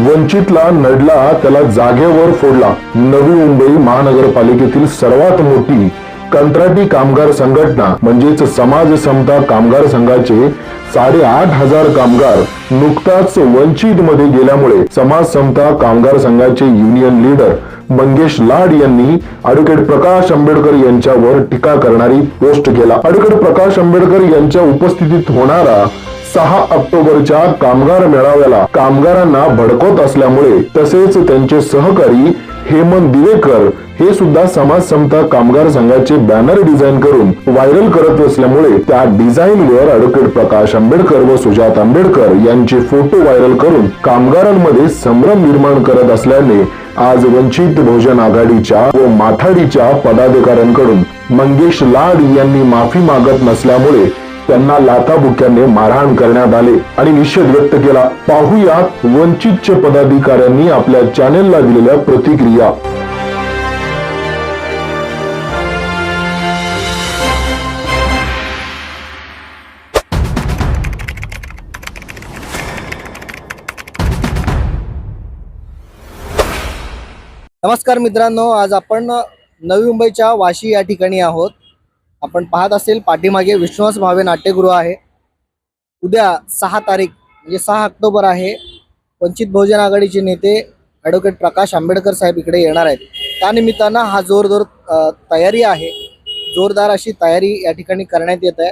वंचितला नडला त्याला जागेवर फोडला. नवी मुंबई महानगरपालिकेतील सर्वात मोठी कंत्राटी कामगार संघटना म्हणजेच समाज समता कामगार संघाचे साडेआठ हजार कामगार नुकताच वंचित मध्ये गेल्यामुळे समाज समता कामगार संघाचे युनियन लीडर मंगेश लाड यांनी ॲडव्होकेट प्रकाश आंबेडकर यांच्यावर टीका करणारी पोस्ट केला. ॲडव्होकेट प्रकाश आंबेडकर यांच्या उपस्थितीत होणारा सहा ऑक्टोबरच्या कामगार मेळाव्याला कामगारांना भडकवत असल्यामुळे तसेच त्यांचे सहकारी हेमंत दिवेकर हे सुद्धा समाज समता कामगार संघाचे बॅनर डिझाईन करून व्हायरल करत असल्यामुळे त्या डिझाईनवर ॲडव्होकेट प्रकाश आंबेडकर व सुजात आंबेडकर यांचे फोटो व्हायरल करून कामगारांमध्ये संभ्रम निर्माण करत असल्याने आज वंचित बहुजन आघाडीच्या व माथाडीच्या पदाधिकाऱ्यांकडून मंगेश लाड यांनी माफी मागत नसल्यामुळे त्यांना लाथाबुक्याने मारहाण करण्यात आले आणि निषेध व्यक्त केला. पाहुयात वंचितच्या पदाधिकाऱ्यांनी आपल्या चॅनेलला दिलेल्या प्रतिक्रिया. नमस्कार मित्रांनो आज आपण नवी मुंबईच्या वाशी या ठिकाणी आहोत. आपण पाहत असेल पाठीमागे विश्वास भावे नाट्यगृह आहे. उद्या सहा तारीख म्हणजे सहा ऑक्टोबर आहे. वंचित बहुजन आघाडीचे नेते ॲडव्होकेट प्रकाश आंबेडकर साहेब इकडे येणार आहेत. त्यानिमित्तानं हा जोरदार तयारी आहे. जोरदार अशी तयारी या ठिकाणी करण्यात येत आहे.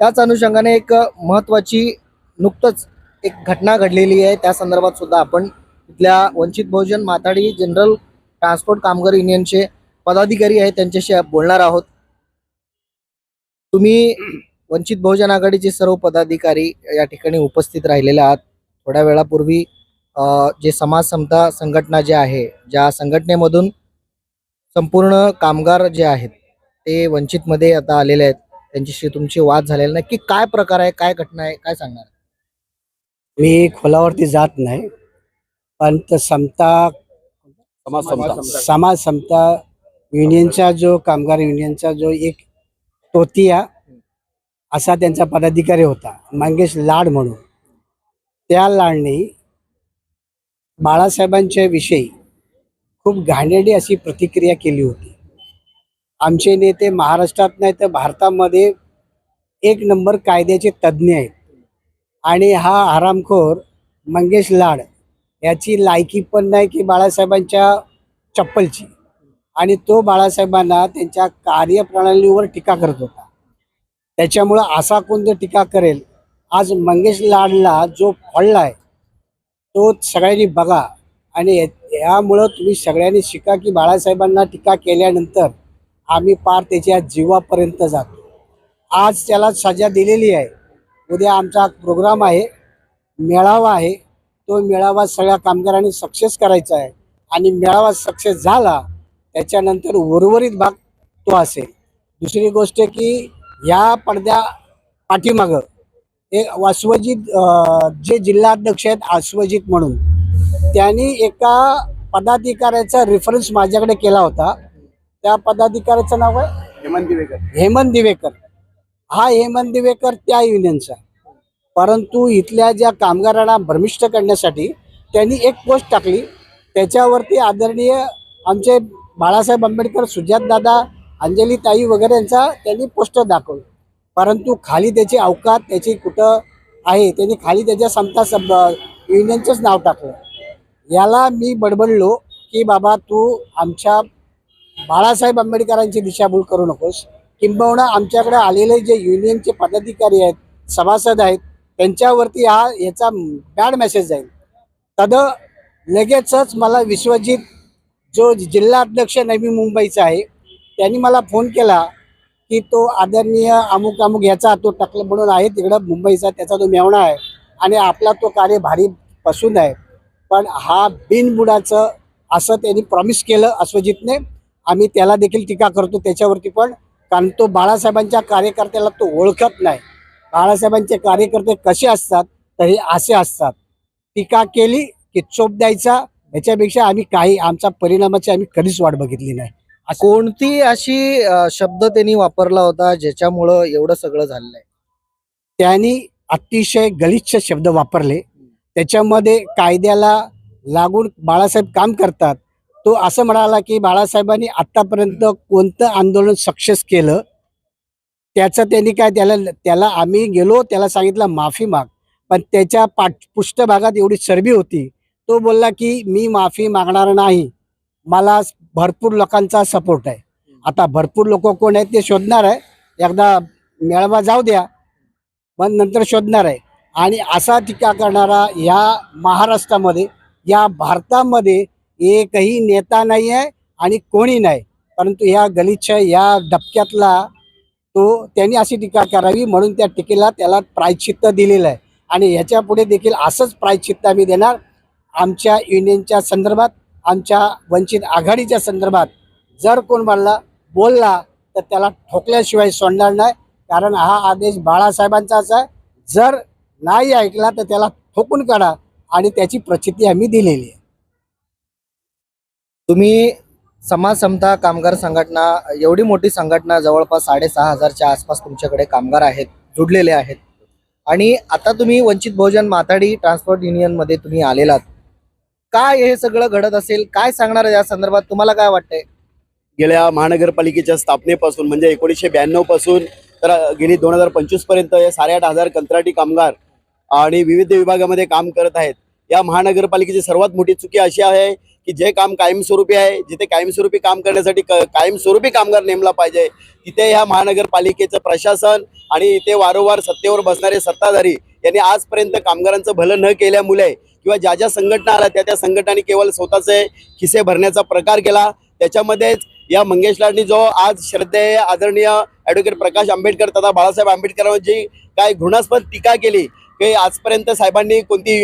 त्याच अनुषंगाने एक महत्त्वाची नुकतंच एक घटना घडलेली आहे. त्या संदर्भात सुद्धा आपण इथल्या वंचित बहुजन माथाडी जनरल ट्रान्सपोर्ट कामगार युनियनचे पदाधिकारी आहेत त्यांच्याशी बोलणार आहोत. तुम्ही वंचित बहुजन आघाडीचे सर्व पदाधिकारी या ठिकाणी उपस्थित राहिलेले आहात. थोड्या वेळापूर्वी जे समाज समता संघटना जे आहे ज्या संघटनेमधून संपूर्ण कामगार जे आहेत ते वंचितमध्ये आता आलेले आहेत. त्यांच्याशी तुमची वाद झालेला नाही. की काय प्रकार आहे काय घटना आहे काय सांगणार? मी खोलावरती जात नाही. पण त- समता समाज समता. युनियनचा जो कामगार युनियनचा जो एक तोतिया असा त्यांचा पदाधिकारी होता. मंगेश लाड म्हणून. त्या लाडने बाळासाहेबांच्या विषयी खूप घाणेरडी अशी प्रतिक्रिया केली होती. आमचे नेते महाराष्ट्रात नाही तर भारतामध्ये एक नंबर कायद्याचे तज्ज्ञ आहेत. आणि हा आरामखोर मंगेश लाड याची लायकी पण नाही की बाळासाहेबांच्या चप्पलची. आणि तो बाळासाहेबांना त्यांच्या कार्यप्रणालीवर टीका करत होता. त्याच्यामुळं असा कोण जर टीका करेल आज मंगेश लाडला जो फळलाय तो सगळ्यांनी बघा. आणि यामुळं तुम्ही सगळ्यांनी शिका की बाळासाहेबांना टीका केल्यानंतर आम्ही पार त्याच्या जीवापर्यंत जातो. आज त्याला सजा दिलेली आहे. उद्या आमचा प्रोग्राम आहे मेळावा आहे. तो मेळावा सगळ्या कामगारांनी सक्सेस करायचा आहे. आणि मेळावा सक्सेस झाला त्याच्यानंतर उर्वरित भाग तो असेल. दुसरी गोष्ट की ह्या पडद्या पाठीमागं एक वासवजित जे जिल्हाध्यक्ष आहेत आश्वजित म्हणून त्यांनी एका पदाधिकाऱ्याचा रेफरन्स माझ्याकडे केला होता. त्या पदाधिकाऱ्याचं नाव आहे हेमंत दिवेकर. हेमंत दिवेकर. हा हेमंत दिवेकर त्या युनियनचा परंतु इथल्या ज्या कामगारांना भ्रमिष्ट करण्यासाठी त्यांनी एक पोस्ट टाकली. त्याच्यावरती आदरणीय आमचे बाळासाहेब आंबेडकर सुजातदादा अंजली ताई वगैरे यांचा त्यांनी पोस्टर दाखवलं. परंतु खाली त्याची अवकात त्याची कुठं आहे त्यांनी खाली त्याच्या समता सब युनियनचंच नाव टाकलं. याला मी बडबडलो की बाबा तू आमच्या बाळासाहेब आंबेडकरांची दिशाभूल करू नकोस. किंबहुना आमच्याकडे आलेले जे युनियनचे पदाधिकारी आहेत सभासद आहेत त्यांच्यावरती हा याचा बॅड मेसेज जाईल. तद लगेचच मला विश्वजित जो जिल्हा अध्यक्ष नवी मुंबईचा आहे त्यांनी मला फोन केला की तो आदरणीय अमुक अमुक याचा तो टकल म्हणून आहे तिकडं मुंबईचा त्याचा तो मेवणा आहे आणि आपला तो कार्य भारी पसून आहे. पण हा बिनबुडाचं असं त्यांनी प्रॉमिस केलं अश्वजितने आम्ही त्याला देखील टीका करतो त्याच्यावरती पण कारण तो बाळासाहेबांच्या कार्यकर्त्याला तो ओळखत नाही. बाळासाहेबांचे कार्यकर्ते कसे असतात तर हे असे असतात. टीका केली की चोप द्यायचा याच्यापेक्षा आम्ही काही आमचा परिणामाची आम्ही कधीच वाट बघितली नाही. कोणती अशी शब्द त्यांनी वापरला होता ज्याच्यामुळं एवढं सगळं झालेलं आहे त्यांनी अतिशय गलिच्छ शब्द वापरले. त्याच्यामध्ये कायद्याला लागून बाळासाहेब काम करतात. तो असं म्हणाला की बाळासाहेबांनी आत्तापर्यंत कोणतं आंदोलन सक्सेस केलं? त्याचं त्यांनी काय त्याला त्याला आम्ही गेलो त्याला सांगितलं माफी माग. पण त्याच्या पाठ पृष्ठभागात एवढी चरबी होती. तो बोलला की मी माफी मागणार नाही. मला भरपूर लोकांचा सपोर्ट आहे. आता भरपूर लोक कोण आहेत ते शोधणार आहे. एकदा मेळावा जाऊ द्या पण नंतर शोधणार आहे. आणि असा टीका करणारा या महाराष्ट्रामध्ये या भारतामध्ये एकही नेता नाही आहे आणि कोणी नाही. परंतु या गलिच्छ या डबक्यातला तो त्यांनी अशी टीका करावी म्हणून त्या टीकेला त्याला प्रायचित्त दिलेलं आहे. आणि ह्याच्या पुढे देखील असंच प्रायचित्त आम्ही देणार. आमच्या युनियनच्या संदर्भात आमच्या वंचित आघाडीच्या संदर्भात जर कोण म्हणला बोलला तर त्याला ठोकल्याशिवाय सोडणार नाही. कारण हा आदेश बाळासाहेबांचाच आहे. जर नाही ऐकला तर त्याला ठोकून काढा आणि त्याची प्रचिती आम्ही दिलेली आहे. तुम्ही समाज समता कामगार संघटना एवढी मोठी संघटना जवळपास साडेसहा हजारच्या आसपास तुमच्याकडे कामगार आहेत जुडलेले आहेत. आणि आता तुम्ही वंचित बहुजन माथाडी ट्रान्सपोर्ट युनियनमध्ये तुम्ही आलेलात. काय हे सगळं घडत असेल? काय सांगणार या संदर्भात? तुम्हाला काय वाटतंय? गेल्या महानगरपालिकेच्या स्थापनेपासून म्हणजे एकोणीसशे ब्याण्णवपासून तर गेली दोन हजार पंचवीसपर्यंत या साडेआठ हजार कंत्राटी कामगार आणि विविध विभागामध्ये काम करत आहेत. या महानगरपालिकेची सर्वात मोठी चुकी अशी आहे की जे काम कायमस्वरूपी आहे जिथे कायमस्वरूपी काम करण्यासाठी कायमस्वरूपी कामगार नेमला पाहिजे तिथे ह्या महानगरपालिकेचं प्रशासन आणि इथे वारंवार सत्तेवर बसणारे सत्ताधारी त्यांनी आजपर्यंत कामगारांचं भलं न केल्यामुळे किंवा ज्या ज्या संघटना आल्या त्या त्या संघटनांनी केवळ स्वतःचे खिसे भरण्याचा प्रकार केला. त्याच्यामध्येच या मंगेश लाडनी जो आज श्रद्धेय आदरणीय ॲडव्होकेट प्रकाश आंबेडकर तथा बाळासाहेब आंबेडकरांवर जी काय घृणास्पद टीका केली की आजपर्यंत साहेबांनी कोणती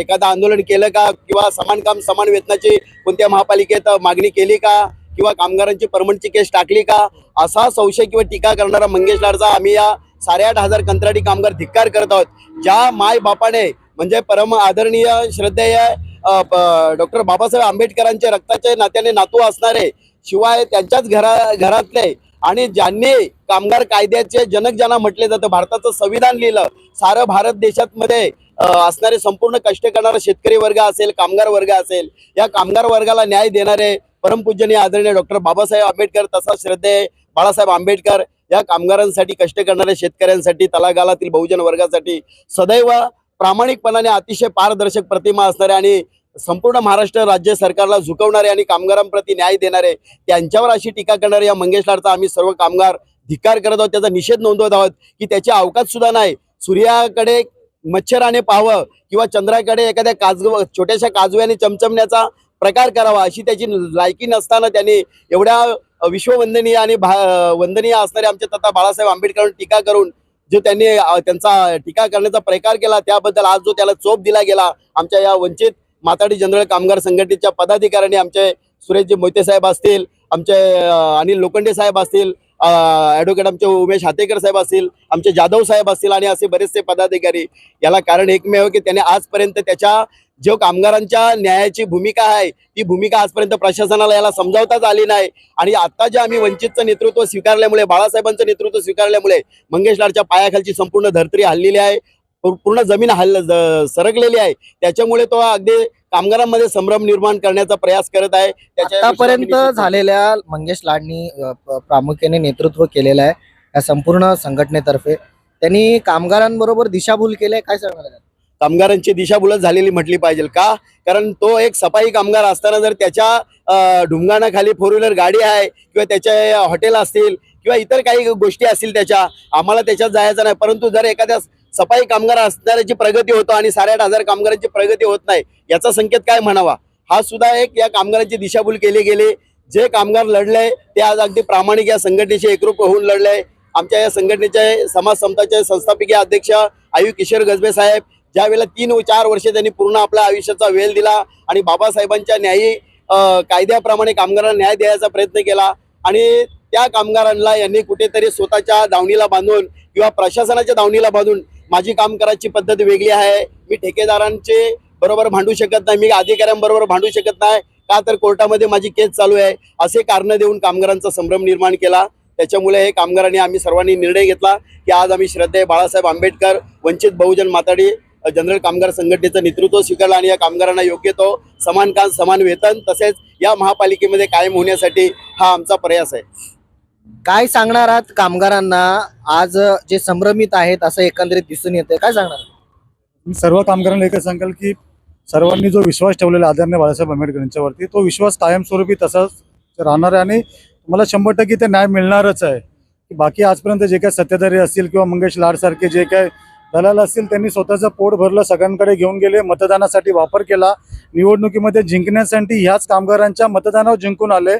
एखादं आंदोलन केलं का? किंवा समान काम समान वेतनाची कोणत्या महापालिकेत मागणी केली का? किंवा कामगारांची परमनंटची केस टाकली का? असा संशय किंवा टीका करणारा मंगेश लाडचा आम्ही या साडेआठ हजार कंत्राटी कामगार धिक्कार करत आहोत. ज्या माय बापाने म्हणजे परम आदरणीय श्रद्धेय डॉक्टर बाबासाहेब आंबेडकरांचे रक्ताचे नात्याने नातू असणारे शिवाय त्यांच्याच घरा घरातले आणि ज्यांनी कामगार कायद्याचे जनक ज्यांना म्हटले जातं भारताचं संविधान लिहिलं सारं भारत देशात मध्ये असणारे संपूर्ण कष्ट करणारा शेतकरी वर्ग असेल कामगार वर्ग असेल या कामगार वर्गाला न्याय देणारे परमपूजनीय आदरणीय डॉक्टर बाबासाहेब आंबेडकर तसा श्रद्धेय बाळासाहेब आंबेडकर या कामगारांसाठी कष्ट करणाऱ्या शेतकऱ्यांसाठी तलागालातील बहुजन वर्गासाठी सदैव प्रामाणिकपणाने अतिशय पारदर्शक प्रतिमा असणारे आणि संपूर्ण महाराष्ट्र राज्य सरकारला झुकवणारे आणि कामगारांप्रती न्याय देणारे त्यांच्यावर अशी टीका करणारे या मंगेश लाडचा आम्ही सर्व कामगार धिक्कार करत आहोत. त्याचा निषेध नोंदवत आहोत की त्याची अवकाश सुद्धा नाही. सूर्याकडे मच्छराने पाहावं किंवा चंद्राकडे एखाद्या काजव छोट्याशा काजव्याने चमचमण्याचा प्रकार करावा अशी त्याची लायकी नसताना त्यांनी एवढ्या विश्ववंदनीय आणि भा वंदनीय असणारे आमचे तथा बाळासाहेब आंबेडकरांवर टीका करून जो त्यांनी त्यांचा टीका करण्याचा प्रकार केला त्याबद्दल आज जो त्याला चोप दिला गेला आमच्या या वंचित माताडी जनरल कामगार संघटनेच्या पदाधिकाऱ्यांनी आमचे सुरेशजी मोहिते साहेब असतील आमचे अनिल लोखंडे साहेब असतील ॲडव्होकेट आमचे उमेश हातेकर साहेब असतील आमचे जाधव साहेब असतील आणि असे बरेचसे पदाधिकारी. याला कारण एकमेव की त्याने आजपर्यंत त्याच्या जो कामगारांच्या न्यायाची भूमिका आहे ती भूमिका आजपर्यंत प्रशासनाला याला समजावताच आली नाही. आणि आता जे आम्ही वंचितचं नेतृत्व स्वीकारल्यामुळे बाळासाहेबांचं नेतृत्व स्वीकारल्यामुळे मंगेश लाडच्या पायाखालची संपूर्ण धरतरी हल्लेली आहे. पूर्ण जमीन हल्ल सरकलेली आहे. त्याच्यामुळे तो अगदी कामगारांमध्ये संभ्रम निर्माण करण्याचा प्रयास करत आहे. त्याच्या आतापर्यंत झालेल्या मंगेश लाडनी प्रामुख्याने नेतृत्व केलेलं आहे या संपूर्ण संघटनेतर्फे. त्यांनी कामगारांबरोबर दिशाभूल केले काय सांगणार कामगारांची दिशाभूलच झालेली म्हटली पाहिजे का? कारण तो एक सफाई कामगार असताना जर त्याच्या ढुंगाणाखाली फोर व्हीलर गाडी आहे किंवा त्याचे हॉटेल असतील किंवा इतर काही गोष्टी असतील त्याच्या आम्हाला त्याच्यात जायचं नाही. परंतु जर एखाद्या सफाई कामगार असणाऱ्याची प्रगती होतो आणि साडेआठ हजार कामगारांची प्रगती होत नाही याचा संकेत काय म्हणावा? हा सुद्धा एक या कामगारांची दिशाभूल केली गेली. जे कामगार लढले ते आज अगदी प्रामाणिक या संघटनेशी एकरूप होऊन लढले आमच्या या संघटनेचे समाज समताचे संस्थापकीय अध्यक्ष आयु किशोर गजबे साहेब ज्यावेळेला तीन व चार वर्षे त्यांनी पूर्ण आपल्या आयुष्याचा वेळ दिला आणि बाबासाहेबांच्या न्यायी कायद्याप्रमाणे कामगारांना न्याय द्यायचा प्रयत्न केला आणि त्या कामगारांना यांनी कुठेतरी स्वतःच्या दावणीला बांधून किंवा प्रशासनाच्या दावणीला बांधून माझी काम करायची पद्धत वेगळी आहे. मी ठेकेदारांचे बरोबर भांडू शकत नाही मी अधिकाऱ्यांबरोबर भांडू शकत नाही का तर कोर्टामध्ये माझी केस चालू आहे असे कारण देऊन कामगारांचा संभ्रम निर्माण केला. त्याच्यामुळे हे कामगारांनी आम्ही सर्वांनी निर्णय घेतला की आज आम्ही श्रद्धे बाळासाहेब आंबेडकर वंचित बहुजन माताडी जनरल कामगार संघटनेचं नेतृत्व स्वीकारलं आणि या कामगारांना योग्य तो समान काम समान वेतन तसेच या महापालिकेमध्ये कायम होण्यासाठी हा आमचा प्रयास आहे. काय सांगणार आहात कामगारांना? आज जे संभ्रमित आहेत असं एकंदरीत दिसून येते काय सांगणार? मी सर्व कामगारांना एकच सांगाल की सर्वांनी जो विश्वास ठेवलेला आदरणीय बाळासाहेब आंबेडकर यांच्यावरती तो विश्वास कायमस्वरूपी तसाच राहणार आहे आणि तुम्हाला शंभर टक्के ते न्याय मिळणारच आहे. की बाकी आजपर्यंत जे काही सत्तेधारी असतील किंवा मंगेश लाडसारखे जे काय दलाल असतील त्यांनी स्वतःचं पोट भरलं सगळ्यांकडे घेऊन गेले मतदानासाठी वापर केला. निवडणुकीमध्ये जिंकण्यासाठी ह्याच कामगारांच्या मतदानावर जिंकून आले.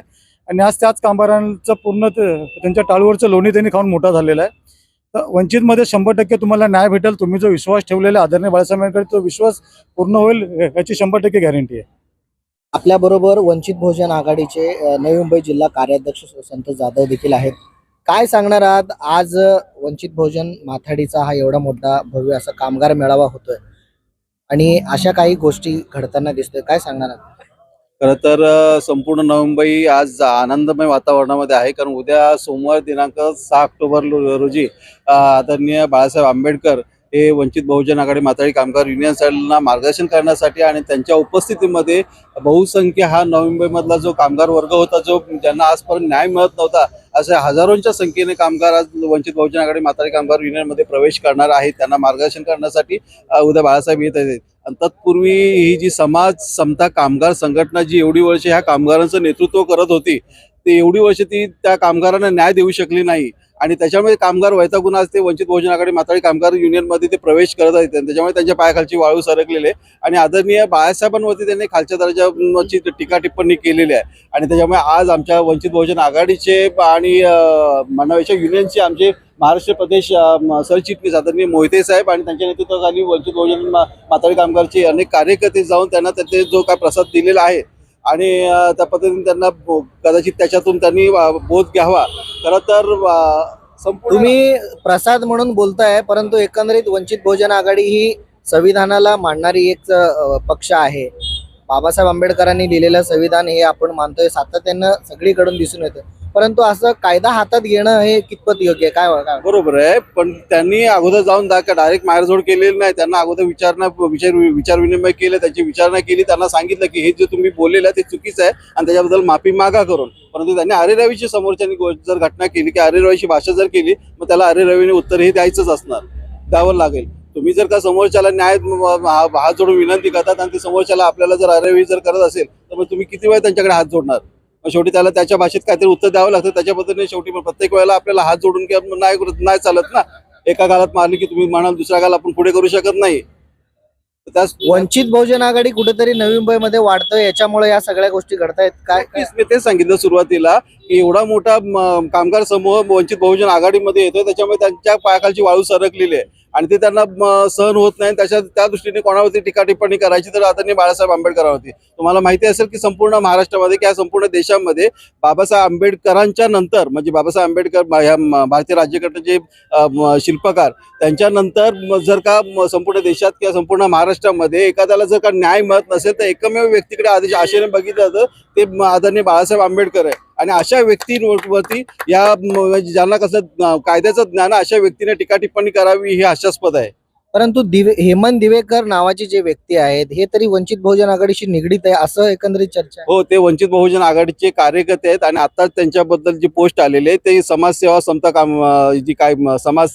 आणि आज त्याच कामगारांचं पूर्ण त्यांच्या टाळूवरचं लोणी त्यांनी खाऊन मोठा झालेला आहे. तर वंचितमध्ये शंभर टक्के तुम्हाला न्याय भेटेल तुम्ही जो विश्वास ठेवलेला आदरणीय बाळासाहेबांकडे तो विश्वास पूर्ण होईल याची शंभर टक्के गॅरंटी आहे. आपल्याबरोबर वंचित बहुजन आघाडीचे नवी मुंबई जिल्हा कार्याध्यक्ष संत जाधव देखील आहेत. काय सांगणार आहात? आज वंचित बहुजन माथाडीचा हा एवढा मोठा भव्य असा कामगार मेळावा होतोय. आणि अशा काही गोष्टी घडताना दिसतोय. काय सांगणार आहात? खरं तर संपूर्ण नवी आज आनंदमय वातावरणामध्ये आहे. कारण उद्या सोमवार दिनांक सहा ऑक्टोबर रोजी आदरणीय बाळासाहेब आंबेडकर हे वंचित बहुजन आघाडी माथाडी कामगार युनियन साईडला मार्गदर्शन करण्यासाठी आणि त्यांच्या उपस्थितीमध्ये बहुसंख्य हा नवी मुंबईमधला जो कामगार वर्ग होता जो ज्यांना आजपर्यंत न्याय मिळत नव्हता असे हजारोंच्या संख्येने कामगार आज वंचित बहुजन आघाडी म्हातारी कामगार युनियनमध्ये प्रवेश करणार आहेत. त्यांना मार्गदर्शन करण्यासाठी उद्या बाळासाहेब येत आहेत. आणि तत्पूर्वी ही जी समाज समता कामगार संघटना जी एवढी वर्ष ह्या कामगारांचं नेतृत्व करत होती ते एवढी वर्ष ती त्या कामगारांना न्याय देऊ शकली नाही. आणि त्याच्यामुळे कामगार वैतागून आज ते वंचित बहुजन आघाडी माथाडी कामगार युनियनमध्ये ते प्रवेश करत आहेत. आणि त्याच्यामुळे त्यांच्या पायाखालची वाळू सरकलेले आणि आदरणीय बाळासाहेबांवरती त्यांनी खालच्या दर्जाची टीका टिप्पणी केलेली आहे. आणि त्याच्यामुळे आज आमच्या वंचित बहुजन आघाडीचे आणि मानवाच्या युनियनचे आमचे महाराष्ट्र प्रदेश सरचिटणीस आदरणीय मोहिते साहेब आणि त्यांच्या नेतृत्वाखाली वंचित बहुजन माताळी माथाडी कामगारचे अनेक कार्यकर्ते जाऊन त्यांना त्याचे जो काय प्रसाद दिलेला आहे आणि त्या पद्धतीने त्यांना कदाचित त्याच्यातून त्यांनी बोध घ्यावा. खरं तर तुम्ही प्रसाद म्हणून बोलताय परंतु एकंदरीत वंचित बहुजन आघाडी ही संविधानाला मांडणारी एक पक्ष आहे. बाबासाहेब आंबेडकरांनी लिहिलेलं संविधान हे आपण मानतोय. सातत्यानं सगळीकडून दिसून येतं परंतु असं कायदा हातात घेणं हे कितपत योग्य आहे? काय काय बरोबर आहे पण त्यांनी अगोदर जाऊन दा डायरेक्ट मारझोड केलेली नाही. त्यांना अगोदर विचारणा विचार विचार विनिमय केले त्याची विचारणा केली. त्यांना सांगितलं की हे जे तुम्ही बोललेलं ते चुकीचं आहे आणि त्याच्याबद्दल माफी मागा करून. परंतु त्यांनी अरे समोरच्यानी जर घटना केली की अरेरवीची भाषा जर केली मग त्याला अरे रवीने उत्तर हे द्यायचंच असणार. द्यावं लागेल. तुम्ही जर का समोरच्याला न्याय हात जोडून विनंती करतात आणि ते समोरच्याला आपल्याला जर अरे रवी जर करत असेल तर मग तुम्ही किती वेळ त्यांच्याकडे हात जोडणार? मग शेवटी त्याला त्याच्या भाषेत काहीतरी उत्तर द्यावं लागतं. त्याच्या पद्धतीने शेवटी मग प्रत्येक वेळेला आपल्याला हात जोडून किंवा नाही नाही चालत ना. एका गालात मारली की तुम्ही म्हणाल दुसऱ्या गाला आपण पुढे करू शकत नाही. वंचित बहुजन आघाडी कुठेतरी नवी मुंबईमध्ये वाढतोय. याच्यामुळे या सगळ्या गोष्टी घडतायत. काय मी तेच सांगितलं सुरुवातीला की एवढा मोठा कामगार समूह वंचित बहुजन आघाडीमध्ये येतोय. त्याच्यामुळे त्यांच्या पायाखालची वाळू सरकलेली आहे. आणि ते त्यांना सहन होत नाही. त्याच्या त्या दृष्टीने कोणावरती टीका टिप्पणी करायची तर आदरणीय बाळासाहेब आंबेडकरांवरती तुम्हाला माहिती असेल की संपूर्ण महाराष्ट्रामध्ये किंवा संपूर्ण देशामध्ये बाबासाहेब आंबेडकरांच्या नंतर म्हणजे बाबासाहेब आंबेडकर ह्या भारतीय राज्यघटनेचे जे शिल्पकार त्यांच्यानंतर जर का संपूर्ण देशात किंवा संपूर्ण महाराष्ट्रामध्ये एखाद्याला जर का न्याय मिळत नसेल तर एकमेव व्यक्तीकडे आदेश आशेने बघितलं जातं. ते आदरणीय बाळासाहेब आंबेडकर आहे. आणि अशा व्यक्तींवरती या ज्यांना कसं कायद्याचं ज्ञान अशा व्यक्तीने टीका टिप्पणी करावी हे हास्यास्पद आहे. परंतु दिवे हेमंत दिवेकर नावाचे जे व्यक्ती आहेत हे तरी वंचित बहुजन आघाडीशी निगडीत आहे असं एकंदरीत चर्चा आहे? हो ते वंचित बहुजन आघाडीचे कार्यकर्ते आहेत आणि आता त्यांच्याबद्दल जी पोस्ट आलेली आहे ते समाजसेवा समता काम जी काय समाज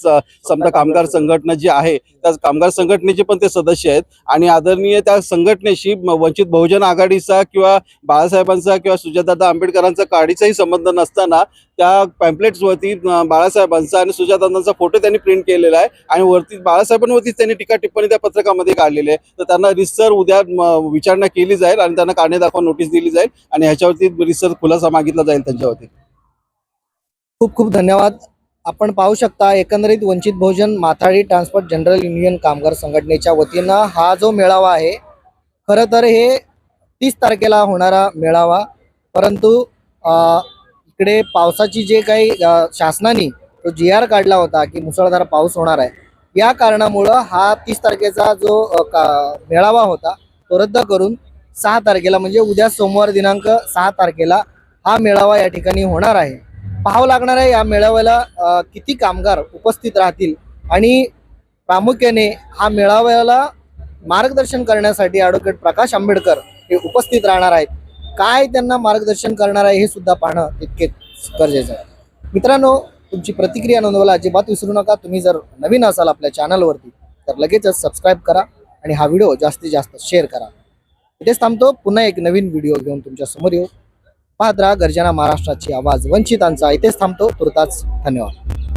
समता कामगार संघटना जी आहे त्या कामगार संघटनेचे पण ते सदस्य आहेत आणि आदरणीय त्या संघटनेशी वंचित बहुजन आघाडीचा किंवा बाळासाहेबांचा किंवा सुजातदादा आंबेडकरांचा काडीचाही संबंध नसताना त्या पॅम्पलेट्सवरती बाळासाहेबांचा आणि सुजातांचा फोटो त्यांनी प्रिंट केलेला आहे आणि वरती बाळासाहेबांवर बाळासाहेबांवरतीच त्यांनी टीका टिप्पणी त्या पत्रकामध्ये काढलेली आहे. तर त्यांना रिसर उद्या विचारणा केली जाईल आणि त्यांना कारणे दाखवा नोटीस दिली जाईल आणि ह्याच्यावरती रिसर खुलासा मागितला जाईल त्यांच्यावरती. खूप खूप धन्यवाद. आपण पाहू शकता एकंदरीत Vanchit Bahujan Mathadi transport general union कामगार संघटनेच्या वतीनं हा जो मेळावा आहे खरं तर हे तीस तारखेला होणारा मेळावा. परंतु इकडे पावसाची जे काही शासनाने तो जी आर काढला होता की मुसळधार पाऊस होणार आहे या कारणामुळं हा तीस तारखेचा जो का- मेळावा होता तो रद्द करून सहा तारखेला म्हणजे उद्या सोमवार दिनांक सहा तारखेला हा मेळावा या ठिकाणी होणार आहे. पाहावं लागणार आहे या मेळाव्याला किती कामगार उपस्थित राहतील आणि प्रामुख्याने हा मेळाव्याला मार्गदर्शन करण्यासाठी ॲडव्होकेट प्रकाश आंबेडकर हे उपस्थित राहणार आहेत. काय त्यांना मार्गदर्शन करणार आहे हे सुद्धा पाहणं तितकेच गरजेचं आहे. मित्रांनो तुमची प्रतिक्रिया नोंदवायला अजिबात विसरू नका. तुम्ही जर नवीन असाल आपल्या चॅनलवरती तर लगेचच सबस्क्राईब करा आणि हा व्हिडिओ जास्तीत जास्त शेअर करा. इथेच थांबतो. पुन्हा एक नवीन व्हिडिओ घेऊन तुमच्यासमोर येऊ. पाहत राहा गर्जना महाराष्ट्राची आवाज. वंचितांचा. इथेच थांबतो. तुर्ताच धन्यवाद.